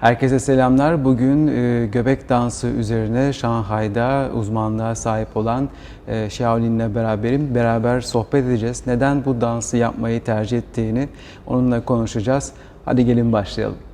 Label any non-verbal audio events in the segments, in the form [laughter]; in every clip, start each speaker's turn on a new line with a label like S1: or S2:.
S1: Herkese selamlar. Bugün e, göbek dansı üzerine Şanghay'da uzmanlığa sahip olan e, Shaolin'le beraberim. Beraber sohbet edeceğiz. Neden bu dansı yapmayı tercih ettiğini onunla konuşacağız. Hadi gelin başlayalım. “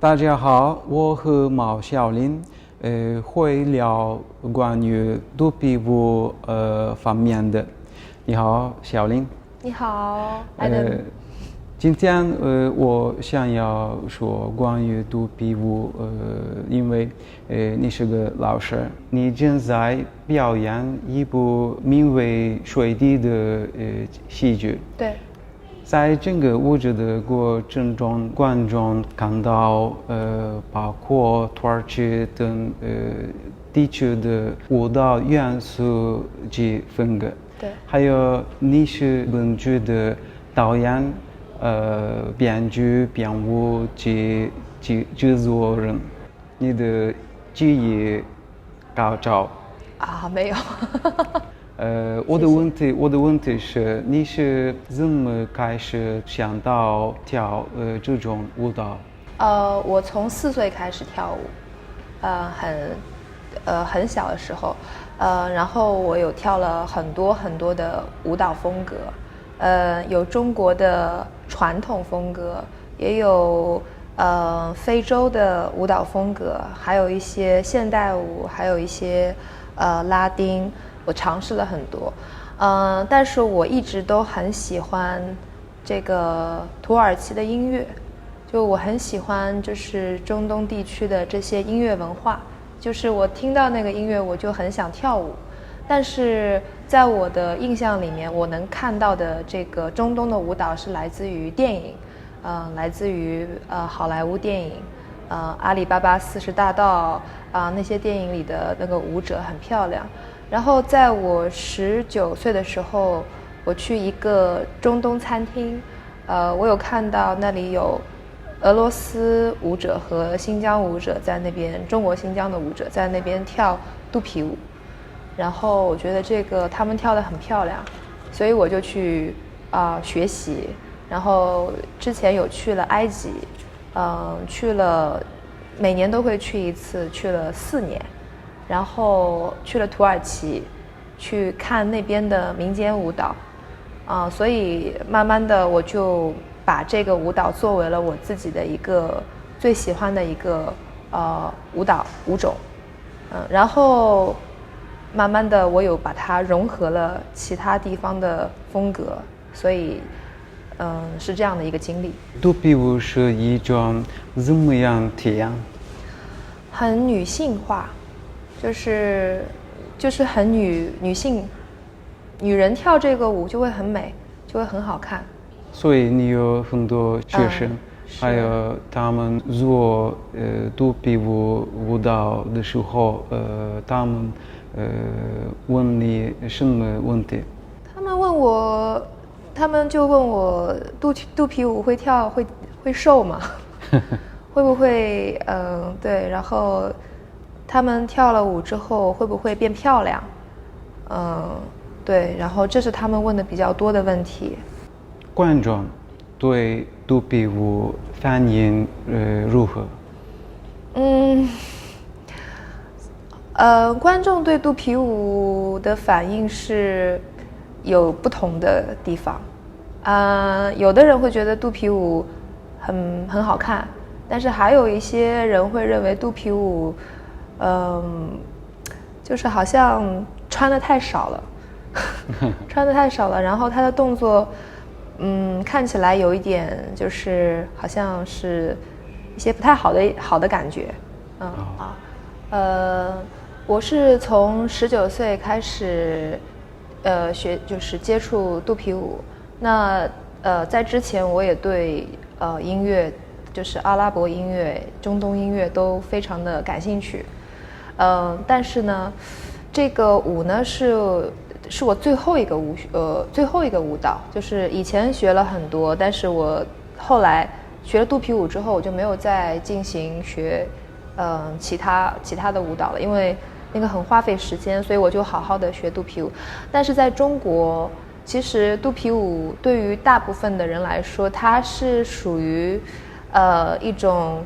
S1: 大家好，我和毛小林呃会聊关于肚皮舞呃方面的。你好，小林。
S2: 你好，Adam。
S1: 今天呃我想要说关于肚皮舞呃，因为呃你是个老师，你正在表演一部名为《水滴》的呃戏剧。
S2: 对。
S1: 在整个舞者的过程中，观众看到呃，包括土耳其等呃地区的舞蹈元素及风格。
S2: 对。
S1: 还有你是本剧的导演、呃编剧、编舞及及制作人，你的记忆高招。
S2: 啊，没有。
S1: 呃，我的问题，我的问题是，你是怎么开始想到跳呃这种舞蹈？
S2: 呃，我从四岁开始跳舞，呃，很，呃很小的时候，呃，然后我有跳了很多很多的舞蹈风格，呃，有中国的传统风格，也有呃非洲的舞蹈风格，还有一些现代舞，还有一些呃拉丁。我尝试了很多，嗯，但是我一直都很喜欢这个土耳其的音乐，就我很喜欢就是中东地区的这些音乐文化，就是我听到那个音乐我就很想跳舞，但是在我的印象里面，我能看到的这个中东的舞蹈是来自于电影，嗯，来自于呃好莱坞电影，呃阿里巴巴四十大盗啊那些电影里的那个舞者很漂亮。然后在我十九岁的时候，我去一个中东餐厅，呃，我有看到那里有俄罗斯舞者和新疆舞者在那边，中国新疆的舞者在那边跳肚皮舞，然后我觉得这个他们跳得很漂亮，所以我就去啊学习，然后之前有去了埃及，嗯，去了每年都会去一次，去了四年。然后去了土耳其，去看那边的民间舞蹈，啊，所以慢慢的我就把这个舞蹈作为了我自己的一个最喜欢的一个呃舞蹈舞种，嗯，然后慢慢的我有把它融合了其他地方的风格，所以嗯是这样的一个经历。
S1: 肚皮舞是一种怎么样体验？
S2: 很女性化。就是，就是很女女性，女人跳这个舞就会很美，就会很好看。
S1: 所以你有很多学生，还有他们做呃肚皮舞舞蹈的时候，呃，他们呃问你什么问题？
S2: 他们问我，他们就问我肚肚皮舞会跳会会瘦吗？[laughs] 会不会嗯对，然后他们跳了舞之后会不会变漂亮？嗯，对，然后这是他们问的比较多的问题。
S1: 观众对肚皮舞反应呃如何？
S2: 嗯，呃，观众对肚皮舞的反应是有不同的地方。啊、有的人会觉得肚皮舞很很好看，但是还有一些人会认为肚皮舞，嗯、就是好像穿的太少了，[laughs] 穿的太少了，然后他的动作，嗯，看起来有一点就是好像是一些不太好的好的感觉，嗯啊，呃，我是从十九岁开始，呃，学就是接触肚皮舞。那呃，在之前我也对呃音乐，就是阿拉伯音乐、中东音乐都非常的感兴趣。嗯、但是呢，这个舞呢是是我最后一个舞呃最后一个舞蹈，就是以前学了很多，但是我后来学了肚皮舞之后，我就没有再进行学嗯、其他其他的舞蹈了，因为那个很花费时间，所以我就好好的学肚皮舞。但是在中国，其实肚皮舞对于大部分的人来说，它是属于呃一种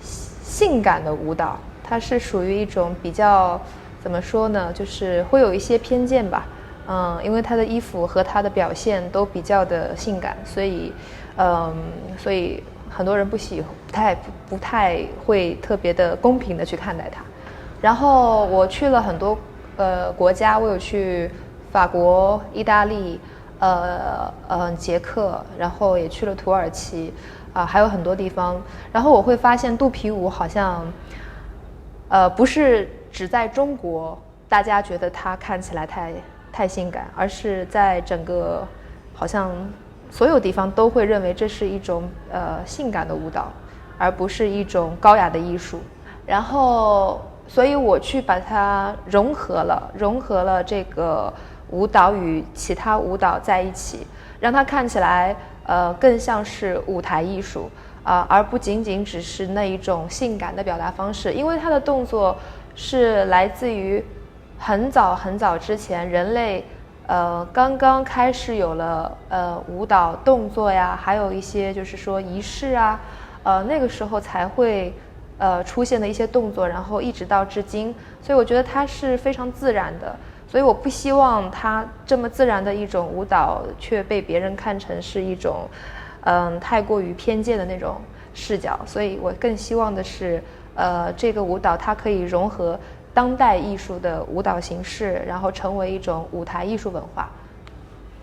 S2: 性感的舞蹈，它是属于一种比较怎么说呢，就是会有一些偏见吧。嗯，因为她的衣服和她的表现都比较的性感，所以，嗯，所以很多人不喜不太不不太会特别的公平的去看待它。然后我去了很多呃国家，我有去法国、意大利、呃呃捷克，然后也去了土耳其，啊、还有很多地方。然后我会发现肚皮舞好像，呃，不是只在中国大家觉得它看起来太太性感，而是在整个好像所有地方都会认为这是一种呃性感的舞蹈，而不是一种高雅的艺术。然后，所以我去把它融合了，融合了这个舞蹈与其他舞蹈在一起，让它看起来呃更像是舞台艺术啊、而不仅仅只是那一种性感的表达方式。因为它的动作是来自于很早很早之前人类呃刚刚开始有了呃舞蹈动作呀，还有一些就是说仪式啊，呃那个时候才会。呃出现的一些动作，然后一直到至今，所以我觉得它是非常自然的，所以我不希望它这么自然的一种舞蹈却被别人看成是一种，嗯，太过于偏见的那种视角，所以我更希望的是，呃，这个舞蹈它可以融合当代艺术的舞蹈形式，然后成为一种舞台艺术文化，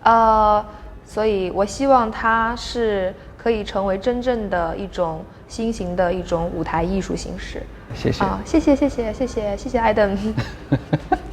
S2: 呃，所以我希望它是可以成为真正的一种新型的一种舞台艺术形式。
S1: 谢谢。
S2: 啊，谢谢谢谢谢谢谢谢艾登。[laughs] [laughs] [laughs]